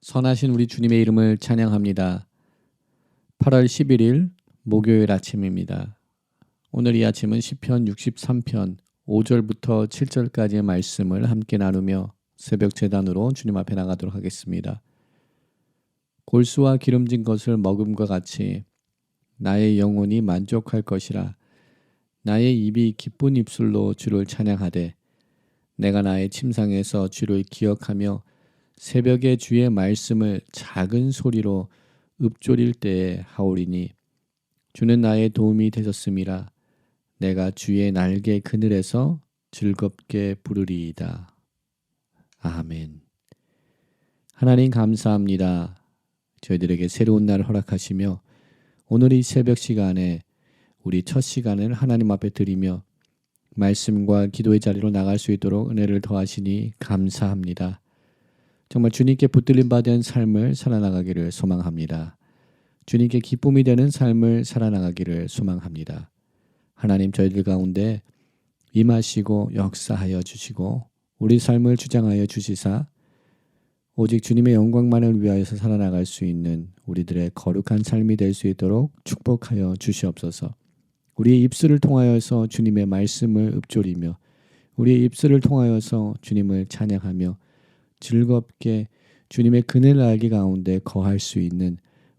선하신 우리 주님의 이름을 찬양합니다. 8월 11일 목요일 아침입니다. 오늘 이 아침은 시편 63편 5절부터 7절까지의 말씀을 함께 나누며 새벽 재단으로 주님 앞에 나가도록 하겠습니다. 골수와 기름진 것을 먹음과 같이 나의 영혼이 만족할 것이라 나의 입이 기쁜 입술로 주를 찬양하되 내가 나의 침상에서 주를 기억하며 새벽에 주의 말씀을 작은 소리로 읊조릴 때에 하오리니 주는 나의 도움이 되셨음이라 내가 주의 날개 그늘에서 즐겁게 부르리이다. 아멘. 하나님 감사합니다. 저희들에게 새로운 날 허락하시며 오늘 이 새벽 시간에 우리 첫 시간을 하나님 앞에 드리며 말씀과 기도의 자리로 나갈 수 있도록 은혜를 더하시니 감사합니다. 정말 주님께 붙들림 받은 삶을 살아나가기를 소망합니다. 주님께 기쁨이 되는 삶을 살아나가기를 소망합니다. 하나님 저희들 가운데 임하시고 역사하여 주시고 우리 삶을 주장하여 주시사 오직 주님의 영광만을 위하여서 살아나갈 수 있는 우리들의 거룩한 삶이 될 수 있도록 축복하여 주시옵소서. 우리의 입술을 통하여서 주님의 말씀을 읊조리며 우리의 입술을 통하여서 주님을 찬양하며 즐겁게 주님의 그늘 날개 가운데 거할 수 있는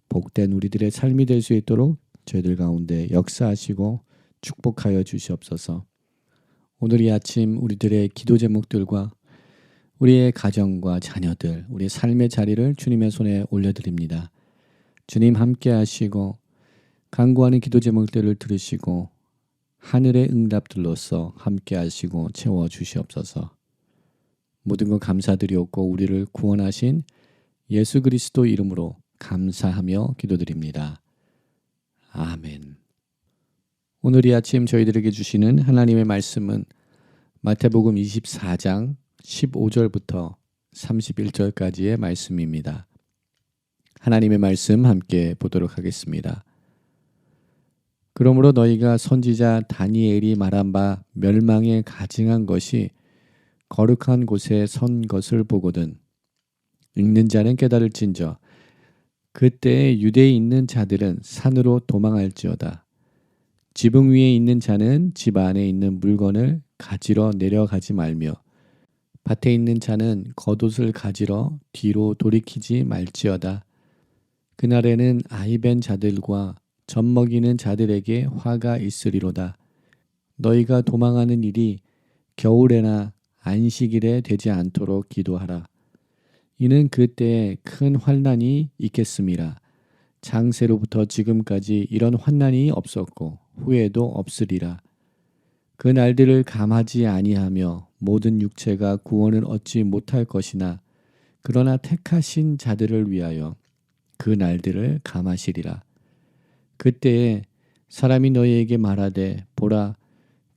복된 우리들의 삶이 될 수 있도록 저희들 가운데 역사하시고 축복하여 주시옵소서. 오늘 이 아침 우리들의 기도 제목들과 우리의 가정과 자녀들, 우리 삶의 자리를 주님의 손에 올려드립니다. 주님 함께 하시고 간구하는 기도 제목들을 들으시고 하늘의 응답들로서 함께 하시고 채워 주시옵소서. 모든 것 감사드리옵고 우리를 구원하신 예수 그리스도 이름으로 감사하며 기도드립니다. 아멘. 오늘 이 아침 저희들에게 주시는 하나님의 말씀은 마태복음 24장 15절부터 31절까지의 말씀입니다. 하나님의 말씀 함께 보도록 하겠습니다. 그러므로 너희가 선지자 다니엘이 말한 바 멸망에 가증한 것이 거룩한 곳에 선 것을 보거든. 읽는 자는 깨달을진저 그때에 유대에 있는 자들은 산으로 도망할지어다. 지붕 위에 있는 자는 집 안에 있는 물건을 가지러 내려가지 말며 밭에 있는 자는 겉옷을 가지러 뒤로 돌이키지 말지어다. 그날에는 아이벤 자들과 젖 먹이는 자들에게 화가 있으리로다. 너희가 도망하는 일이 겨울에나 안식일에 되지 않도록 기도하라. 이는 그때에 큰 환난이 있겠음이라. 장세로부터 지금까지 이런 환난이 없었고 후에도 없으리라. 그 날들을 감하지 아니하며 모든 육체가 구원을 얻지 못할 것이나 그러나 택하신 자들을 위하여 그 날들을 감하시리라. 그때에 사람이 너희에게 말하되 보라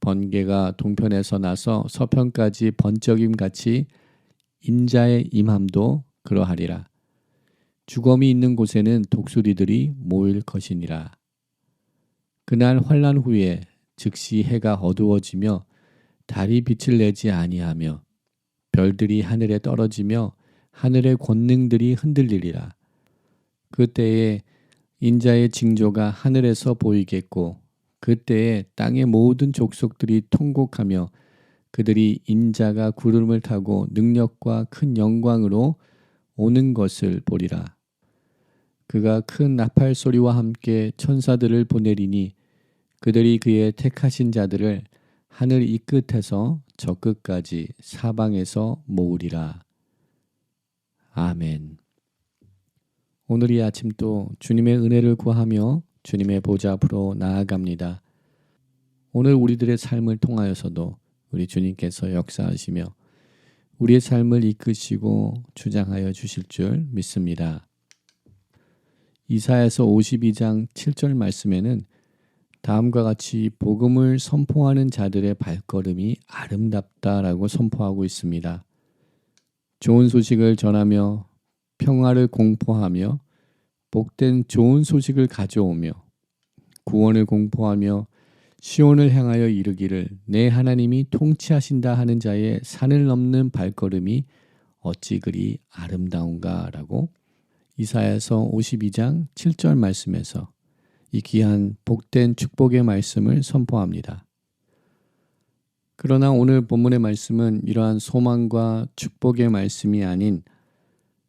번개가 동편에서 나서 서편까지 번쩍임 같이 인자의 임함도 그러하리라. 주검이 있는 곳에는 독수리들이 모일 것이니라. 그날 환란 후에 즉시 해가 어두워지며 달이 빛을 내지 아니하며 별들이 하늘에 떨어지며 하늘의 권능들이 흔들리리라. 그때에 인자의 징조가 하늘에서 보이겠고 그때에 땅의 모든 족속들이 통곡하며 그들이 인자가 구름을 타고 능력과 큰 영광으로 오는 것을 보리라. 그가 큰 나팔 소리와 함께 천사들을 보내리니 그들이 그의 택하신 자들을 하늘 이 끝에서 저 끝까지 사방에서 모으리라. 아멘. 오늘 이 아침 또 주님의 은혜를 구하며 주님의 보좌 앞으로 나아갑니다. 오늘 우리들의 삶을 통하여서도 우리 주님께서 역사하시며 우리의 삶을 이끄시고 주장하여 주실 줄 믿습니다. 이사야서 52장 7절 말씀에는 다음과 같이 복음을 선포하는 자들의 발걸음이 아름답다라고 선포하고 있습니다. 좋은 소식을 전하며 평화를 공포하며 복된 좋은 소식을 가져오며 구원을 공포하며 시온을 향하여 이르기를 내 하나님이 통치하신다 하는 자의 산을 넘는 발걸음이 어찌 그리 아름다운가라고 이사야서 52장 7절 말씀에서 이 귀한 복된 축복의 말씀을 선포합니다. 그러나 오늘 본문의 말씀은 이러한 소망과 축복의 말씀이 아닌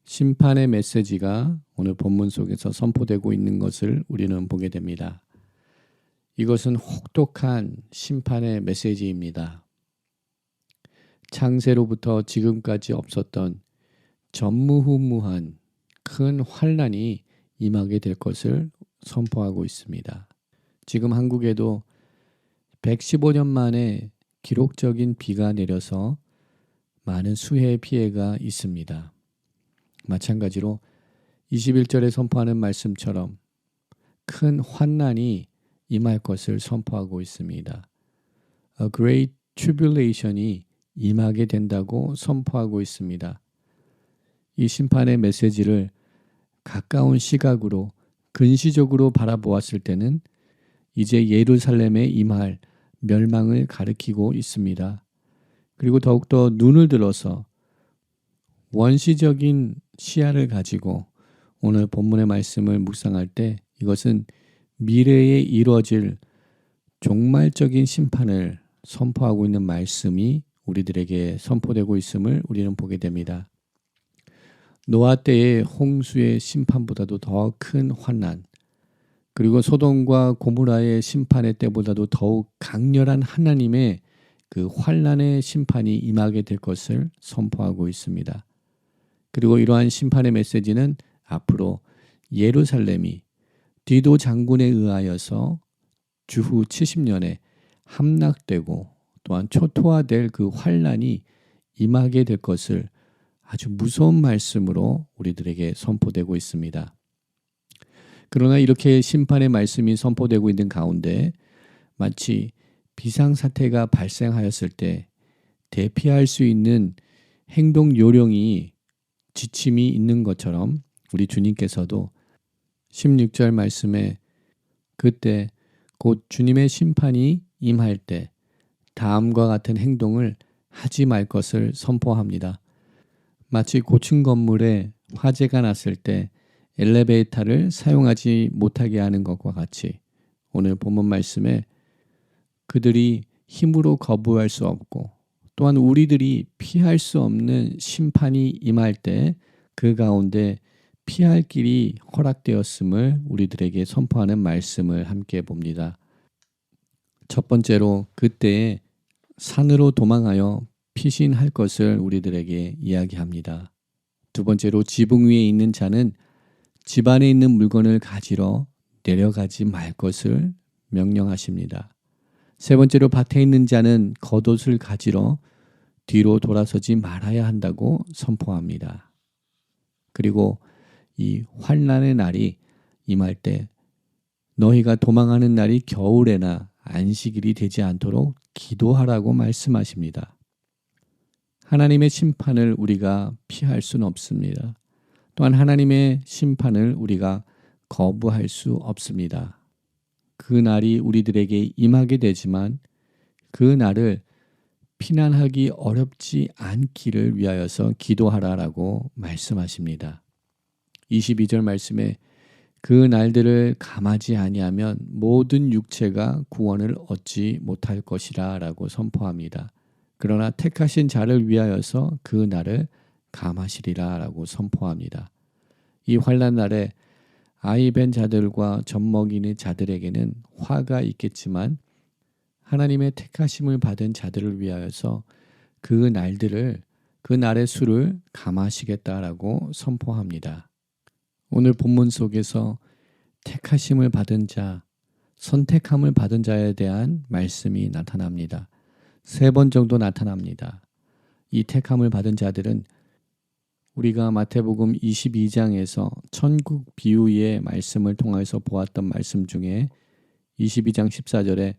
심판의 메시지가 오늘 본문 속에서 선포되고 있는 것을 우리는 보게 됩니다. 이것은 혹독한 심판의 메시지입니다. 창세로부터 지금까지 없었던 전무후무한 큰 환란이 임하게 될 것을 선포하고 있습니다. 지금 한국에도 115년 만에 기록적인 비가 내려서 많은 수해의 피해가 있습니다. 마찬가지로 21절에 선포하는 말씀처럼 큰 환난이 임할 것을 선포하고 있습니다. A great tribulation이 임하게 된다고 선포하고 있습니다. 이 심판의 메시지를 가까운 시각으로 근시적으로 바라보았을 때는 이제 예루살렘에 임할 멸망을 가리키고 있습니다. 그리고 더욱더 눈을 들어서 원시적인 시야를 가지고 오늘 본문의 말씀을 묵상할 때 이것은 미래에 이루어질 종말적인 심판을 선포하고 있는 말씀이 우리들에게 선포되고 있음을 우리는 보게 됩니다. 노아 때의 홍수의 심판보다도 더 큰 환난, 그리고 소돔과 고무라의 심판의 때보다도 더욱 강렬한 하나님의 그 환란의 심판이 임하게 될 것을 선포하고 있습니다. 그리고 이러한 심판의 메시지는 앞으로 예루살렘이 디도 장군에 의하여서 주후 70년에 함락되고 또한 초토화될 그 환란이 임하게 될 것을 아주 무서운 말씀으로 우리들에게 선포되고 있습니다. 그러나 이렇게 심판의 말씀이 선포되고 있는 가운데 마치 비상사태가 발생하였을 때 대피할 수 있는 행동 요령이 지침이 있는 것처럼 우리 주님께서도 16절 말씀에 그때 곧 주님의 심판이 임할 때 다음과 같은 행동을 하지 말 것을 선포합니다. 마치 고층 건물에 화재가 났을 때 엘리베이터를 사용하지 못하게 하는 것과 같이 오늘 본문 말씀에 그들이 힘으로 거부할 수 없고 또한 우리들이 피할 수 없는 심판이 임할 때 그 가운데 피할 길이 허락되었음을 우리들에게 선포하는 말씀을 함께 봅니다. 첫 번째로 그때에 산으로 도망하여 피신할 것을 우리들에게 이야기합니다. 두 번째로 지붕 위에 있는 자는 집 안에 있는 물건을 가지러 내려가지 말 것을 명령하십니다. 세 번째로 밭에 있는 자는 겉옷을 가지러 뒤로 돌아서지 말아야 한다고 선포합니다. 그리고 이 환란의 날이 임할 때 너희가 도망하는 날이 겨울에나 안식일이 되지 않도록 기도하라고 말씀하십니다. 하나님의 심판을 우리가 피할 수는 없습니다. 또한 하나님의 심판을 우리가 거부할 수 없습니다. 그 날이 우리들에게 임하게 되지만 그 날을 피난하기 어렵지 않기를 위하여서 기도하라라고 말씀하십니다. 22절 말씀에 그 날들을 감하지 아니하면 모든 육체가 구원을 얻지 못할 것이라라고 선포합니다. 그러나 택하신 자를 위하여서 그 날을 감하시리라라고 선포합니다. 이 환란 날에 아이 벤 자들과 젖먹이는 자들에게는 화가 있겠지만 하나님의 택하심을 받은 자들을 위하여서 그 날들을 그 날의 수를 감하시겠다라고 선포합니다. 오늘 본문 속에서 택하심을 받은 자, 선택함을 받은 자에 대한 말씀이 나타납니다. 세 번 정도 나타납니다. 이 택함을 받은 자들은 우리가 마태복음 22장에서 천국 비유의 말씀을 통해서 보았던 말씀 중에 22장 14절에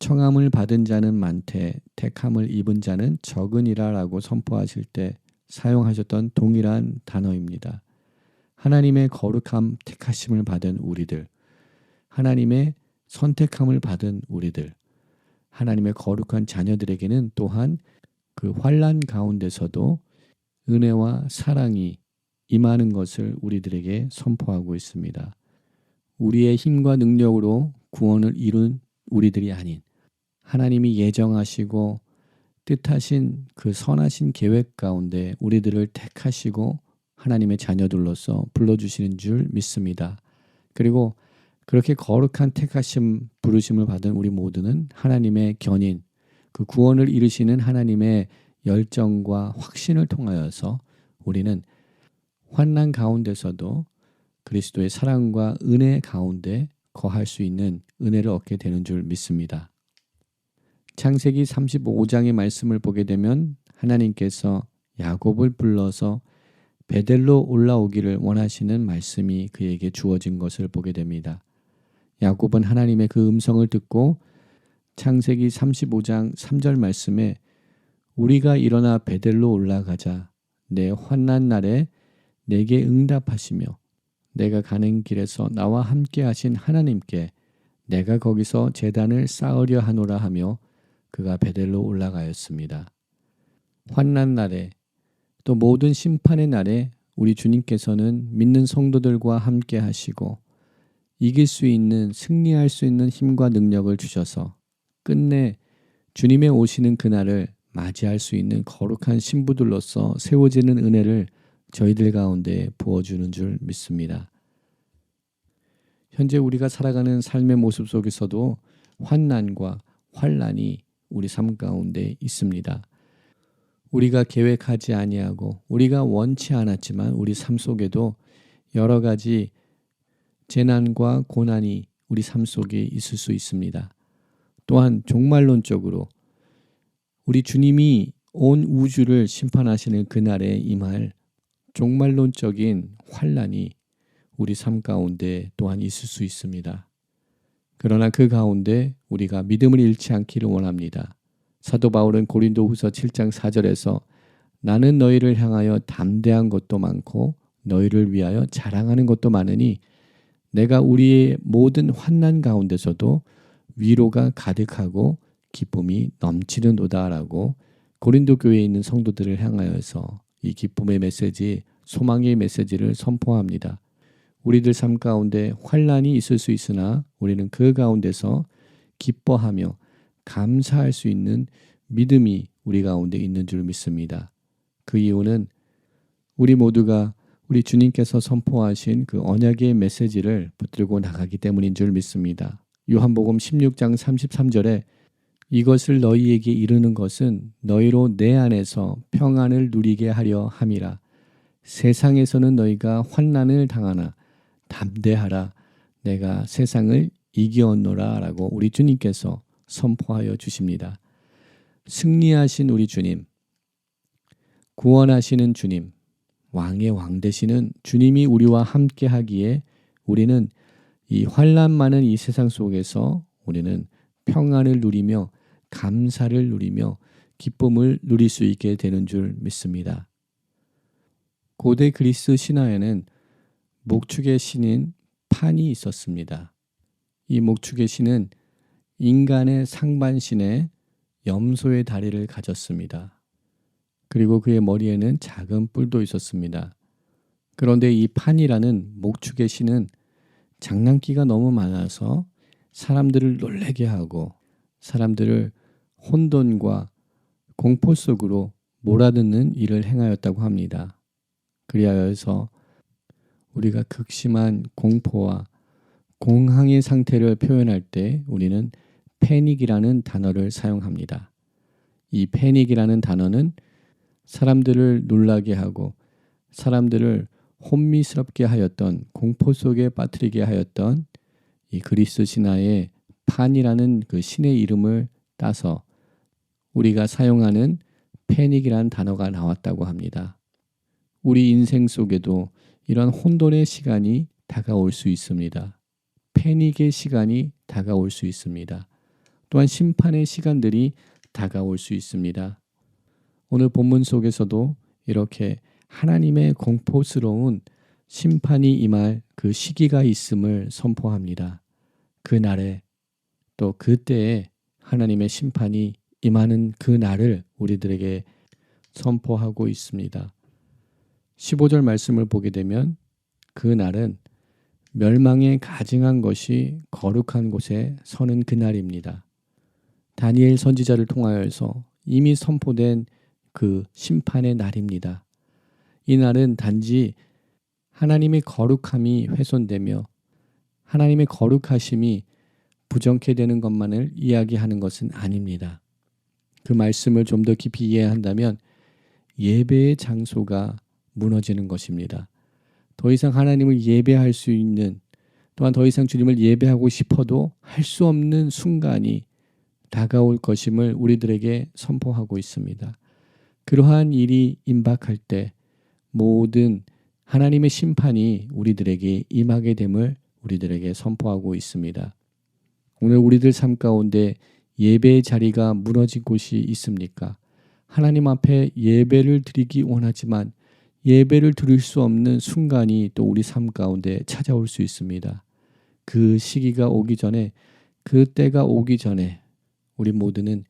청함을 받은 자는 많되 택함을 입은 자는 적으니라라고 선포하실 때 사용하셨던 동일한 단어입니다. 하나님의 거룩함 택하심을 받은 우리들, 하나님의 선택함을 받은 우리들, 하나님의 거룩한 자녀들에게는 또한 그 환란 가운데서도 은혜와 사랑이 임하는 것을 우리들에게 선포하고 있습니다. 우리의 힘과 능력으로 구원을 이룬 우리들이 아닌 하나님이 예정하시고 뜻하신 그 선하신 계획 가운데 우리들을 택하시고 하나님의 자녀들로서 불러주시는 줄 믿습니다. 그리고 그렇게 거룩한 택하심 부르심을 받은 우리 모두는 하나님의 견인, 그 구원을 이루시는 하나님의 열정과 확신을 통하여서 우리는 환난 가운데서도 그리스도의 사랑과 은혜 가운데 거할 수 있는 은혜를 얻게 되는 줄 믿습니다. 창세기 35장의 말씀을 보게 되면 하나님께서 야곱을 불러서 베델로 올라오기를 원하시는 말씀이 그에게 주어진 것을 보게 됩니다. 야곱은 하나님의 그 음성을 듣고 창세기 35장 3절 말씀에 우리가 일어나 베델로 올라가자 내 환난 날에 내게 응답하시며 내가 가는 길에서 나와 함께 하신 하나님께 내가 거기서 재단을 쌓으려 하노라 하며 그가 베델로 올라가였습니다. 환난 날에 또 모든 심판의 날에 우리 주님께서는 믿는 성도들과 함께 하시고 이길 수 있는 승리할 수 있는 힘과 능력을 주셔서 끝내 주님의 오시는 그날을 맞이할 수 있는 거룩한 신부들로서 세워지는 은혜를 저희들 가운데 부어주는 줄 믿습니다. 현재 우리가 살아가는 삶의 모습 속에서도 환난과 환란이 우리 삶 가운데 있습니다. 우리가 계획하지 아니하고 우리가 원치 않았지만 우리 삶 속에도 여러 가지 재난과 고난이 우리 삶 속에 있을 수 있습니다. 또한 종말론적으로 우리 주님이 온 우주를 심판하시는 그날에 임할 종말론적인 환란이 우리 삶 가운데 또한 있을 수 있습니다. 그러나 그 가운데 우리가 믿음을 잃지 않기를 원합니다. 사도 바울은 고린도후서 7장 4절에서 나는 너희를 향하여 담대한 것도 많고 너희를 위하여 자랑하는 것도 많으니 내가 우리의 모든 환난 가운데서도 위로가 가득하고 기쁨이 넘치는도다라고 고린도 교회에 있는 성도들을 향하여서 이 기쁨의 메시지, 소망의 메시지를 선포합니다. 우리들 삶 가운데 환란이 있을 수 있으나 우리는 그 가운데서 기뻐하며 감사할 수 있는 믿음이 우리 가운데 있는 줄 믿습니다. 그 이유는 우리 모두가 우리 주님께서 선포하신 그 언약의 메시지를 붙들고 나가기 때문인 줄 믿습니다. 요한복음 16장 33절에 이것을 너희에게 이르는 것은 너희로 내 안에서 평안을 누리게 하려 함이라. 세상에서는 너희가 환난을 당하나 담대하라. 내가 세상을 이기었노라라고 우리 주님께서 선포하여 주십니다. 승리하신 우리 주님, 구원하시는 주님, 왕의 왕 되시는 주님이 우리와 함께 하기에 우리는 이 환란 많은 이 세상 속에서 우리는 평안을 누리며 감사를 누리며 기쁨을 누릴 수 있게 되는 줄 믿습니다. 고대 그리스 신화에는 목축의 신인 판이 있었습니다. 이 목축의 신은 인간의 상반신에 염소의 다리를 가졌습니다. 그리고 그의 머리에는 작은 뿔도 있었습니다. 그런데 이 판이라는 목축의 신은 장난기가 너무 많아서 사람들을 놀래게 하고 사람들을 혼돈과 공포 속으로 몰아듣는 일을 행하였다고 합니다. 그리하여서 우리가 극심한 공포와 공황의 상태를 표현할 때 우리는 패닉이라는 단어를 사용합니다. 이 패닉이라는 단어는 사람들을 놀라게 하고 사람들을 혼미스럽게 하였던 공포 속에 빠뜨리게 하였던 이 그리스 신화의 판이라는 그 신의 이름을 따서 우리가 사용하는 패닉이라는 단어가 나왔다고 합니다. 우리 인생 속에도 이런 혼돈의 시간이 다가올 수 있습니다. 패닉의 시간이 다가올 수 있습니다. 또한 심판의 시간들이 다가올 수 있습니다. 오늘 본문 속에서도 이렇게 하나님의 공포스러운 심판이 임할 그 시기가 있음을 선포합니다. 그 날에 또 그때에 하나님의 심판이 임하는 그 날을 우리들에게 선포하고 있습니다. 15절 말씀을 보게 되면 그 날은 멸망에 가증한 것이 거룩한 곳에 서는 그날입니다. 다니엘 선지자를 통하여서 이미 선포된 그 심판의 날입니다. 이 날은 단지 하나님의 거룩함이 훼손되며 하나님의 거룩하심이 부정케 되는 것만을 이야기하는 것은 아닙니다. 그 말씀을 좀 더 깊이 이해한다면 예배의 장소가 무너지는 것입니다. 더 이상 하나님을 예배할 수 있는 또한 더 이상 주님을 예배하고 싶어도 할 수 없는 순간이 다가올 것임을 우리들에게 선포하고 있습니다. 그러한 일이 임박할 때 모든 하나님의 심판이 우리들에게 임하게 됨을 우리들에게 선포하고 있습니다. 오늘 우리들 삶 가운데 예배의 자리가 무너진 곳이 있습니까? 하나님 앞에 예배를 드리기 원하지만 예배를 드릴 수 없는 순간이 또 우리 삶 가운데 찾아올 수 있습니다. 그 시기가 오기 전에 그 때가 오기 전에 우리 모두는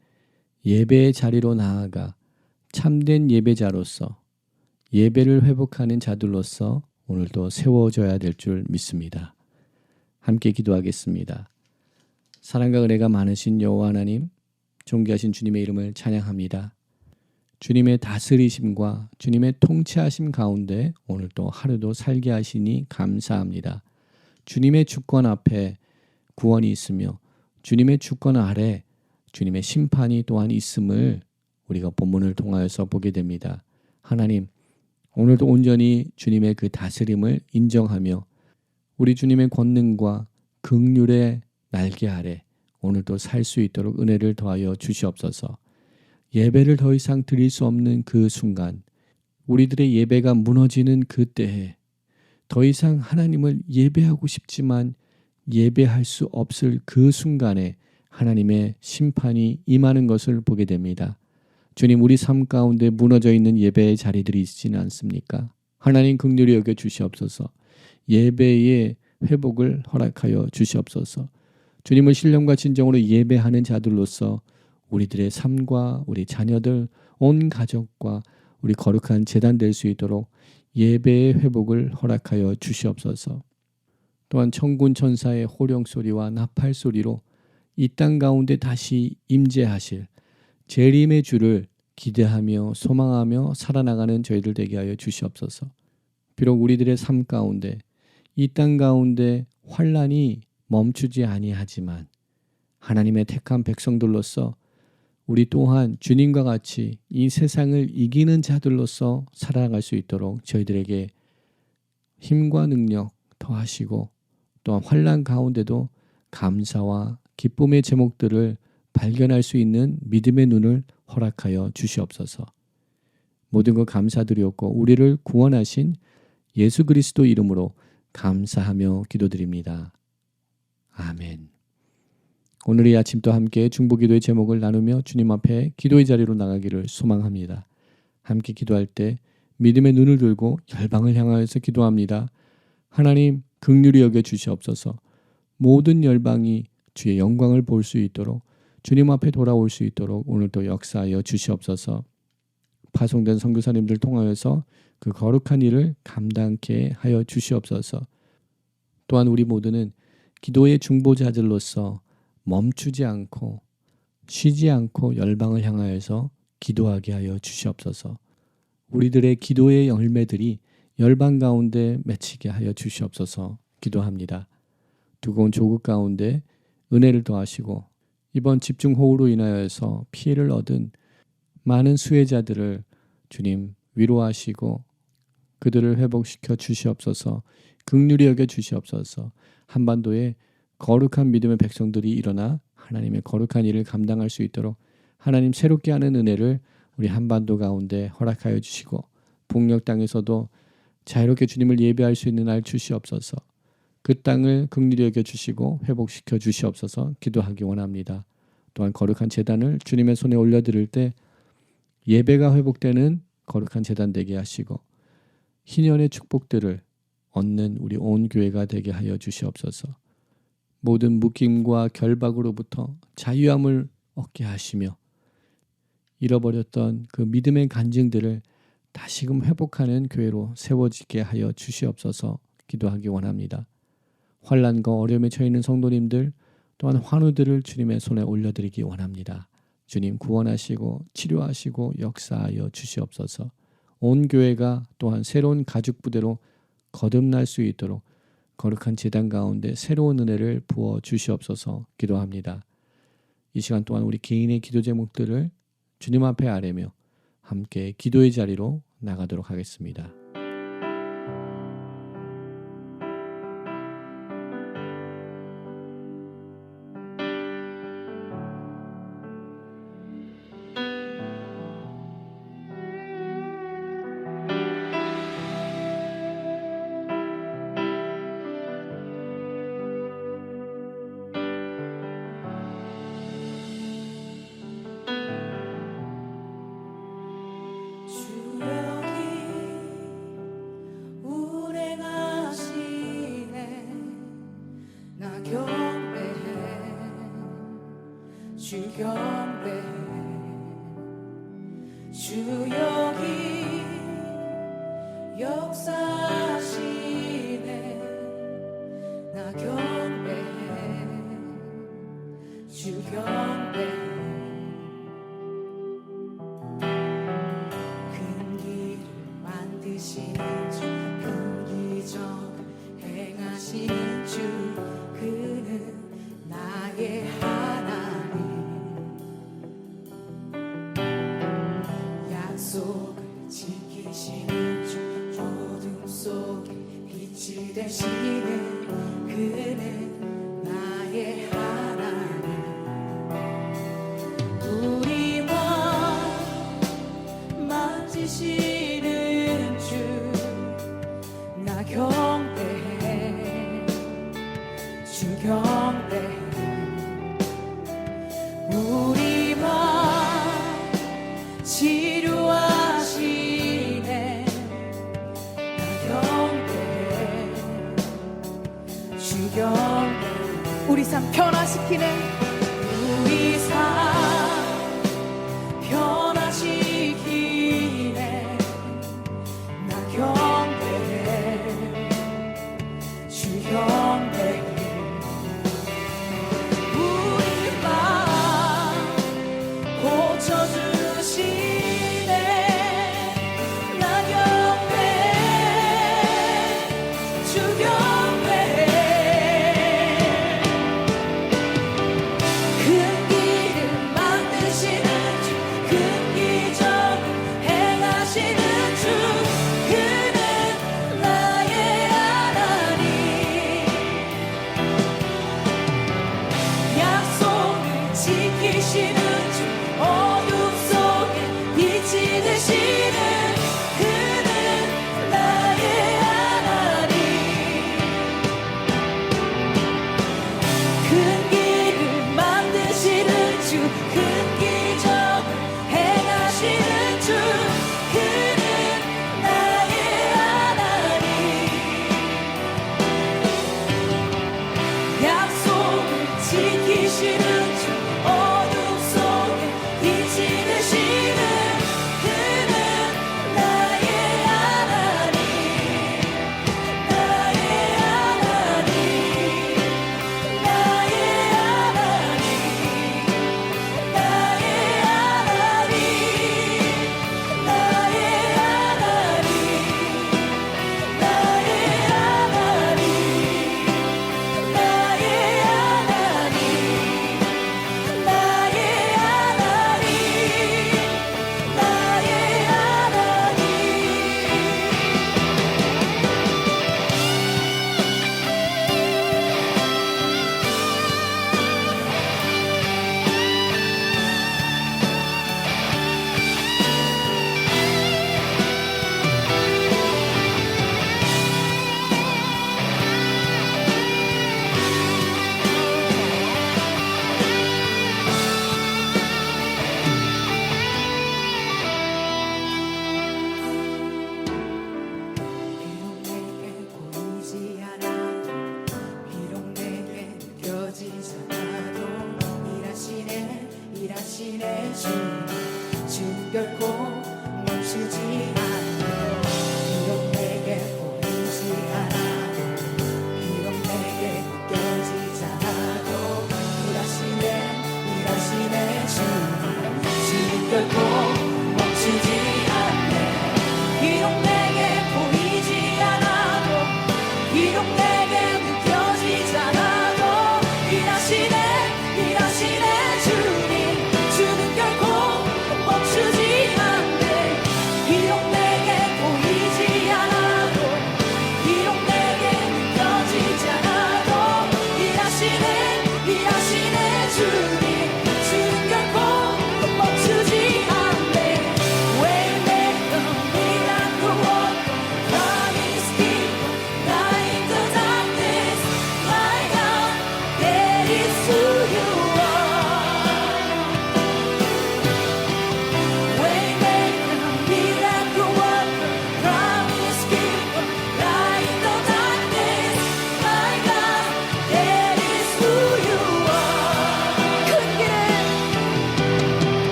예배의 자리로 나아가 참된 예배자로서 예배를 회복하는 자들로서 오늘도 세워져야 될 줄 믿습니다. 함께 기도하겠습니다. 사랑과 은혜가 많으신 여호와 하나님, 존귀하신 주님의 이름을 찬양합니다. 주님의 다스리심과 주님의 통치하심 가운데 오늘도 하루도 살게 하시니 감사합니다. 주님의 주권 앞에 구원이 있으며 주님의 주권 아래 주님의 심판이 또한 있음을 우리가 본문을 통하여서 보게 됩니다. 하나님, 오늘도 온전히 주님의 그 다스림을 인정하며 우리 주님의 권능과 극률의 날개 아래 오늘도 살 수 있도록 은혜를 더하여 주시옵소서. 예배를 더 이상 드릴 수 없는 그 순간, 우리들의 예배가 무너지는 그 때에 더 이상 하나님을 예배하고 싶지만 예배할 수 없을 그 순간에 하나님의 심판이 임하는 것을 보게 됩니다. 주님, 우리 삶 가운데 무너져 있는 예배의 자리들이 있지는 않습니까? 하나님 긍휼히 여겨 주시옵소서. 예배의 회복을 허락하여 주시옵소서. 주님을 신령과 진정으로 예배하는 자들로서 우리들의 삶과 우리 자녀들, 온 가족과 우리 거룩한 재단 될 수 있도록 예배의 회복을 허락하여 주시옵소서. 또한 천군 천사의 호령 소리와 나팔 소리로 이 땅 가운데 다시 임재하실 재림의 주를 기대하며 소망하며 살아나가는 저희들 되게 하여 주시옵소서. 비록 우리들의 삶 가운데 이 땅 가운데 환란이 멈추지 아니하지만 하나님의 택한 백성들로서 우리 또한 주님과 같이 이 세상을 이기는 자들로서 살아갈 수 있도록 저희들에게 힘과 능력 더하시고 또한 환란 가운데도 감사와 기쁨의 제목들을 발견할 수 있는 믿음의 눈을 허락하여 주시옵소서. 모든 것 감사드리옵고 우리를 구원하신 예수 그리스도 이름으로 감사하며 기도드립니다. 아멘. 오늘 이 아침도 함께 중보기도의 제목을 나누며 주님 앞에 기도의 자리로 나가기를 소망합니다. 함께 기도할 때 믿음의 눈을 들고 열방을 향하여서 기도합니다. 하나님 극률이 여겨 주시옵소서. 모든 열방이 주의 영광을 볼 수 있도록 주님 앞에 돌아올 수 있도록 오늘도 역사하여 주시옵소서. 파송된 선교사님들 통하여서 그 거룩한 일을 감당케 하여 주시옵소서. 또한 우리 모두는 기도의 중보자들로서 멈추지 않고 쉬지 않고 열방을 향하여서 기도하게 하여 주시옵소서. 우리들의 기도의 열매들이 열방 가운데 맺히게 하여 주시옵소서 기도합니다. 두꺼운 조국 가운데 은혜를 더하시고 이번 집중 호우로 인하여서 피해를 얻은 많은 수혜자들을 주님 위로하시고 그들을 회복시켜 주시옵소서 극률이 여겨 주시옵소서 한반도에 거룩한 믿음의 백성들이 일어나 하나님의 거룩한 일을 감당할 수 있도록 하나님 새롭게 하는 은혜를 우리 한반도 가운데 허락하여 주시고 북녘 땅에서도 자유롭게 주님을 예배할 수 있는 날 주시옵소서. 그 땅을 긍휼히 여겨 주시고 회복시켜 주시옵소서 기도하기 원합니다. 또한 거룩한 제단을 주님의 손에 올려 드릴 때 예배가 회복되는 거룩한 제단 되게 하시고 희년의 축복들을 얻는 우리 온 교회가 되게 하여 주시옵소서. 모든 묶임과 결박으로부터 자유함을 얻게 하시며 잃어버렸던 그 믿음의 간증들을 다시금 회복하는 교회로 세워지게 하여 주시옵소서 기도하기 원합니다. 환란과 어려움에 처해 있는 성도님들 또한 환우들을 주님의 손에 올려드리기 원합니다. 주님 구원하시고 치료하시고 역사하여 주시옵소서. 온 교회가 또한 새로운 가죽 부대로 거듭날 수 있도록 거룩한 재단 가운데 새로운 은혜를 부어 주시옵소서 기도합니다. 이 시간 동안 우리 개인의 기도 제목들을 주님 앞에 아뢰며 함께 기도의 자리로 나가도록 하겠습니다. 주 여기 역사 주 경배해. 우리와 치료하시네. 나 경배해 주 경배해. 우리 삶 변화시키네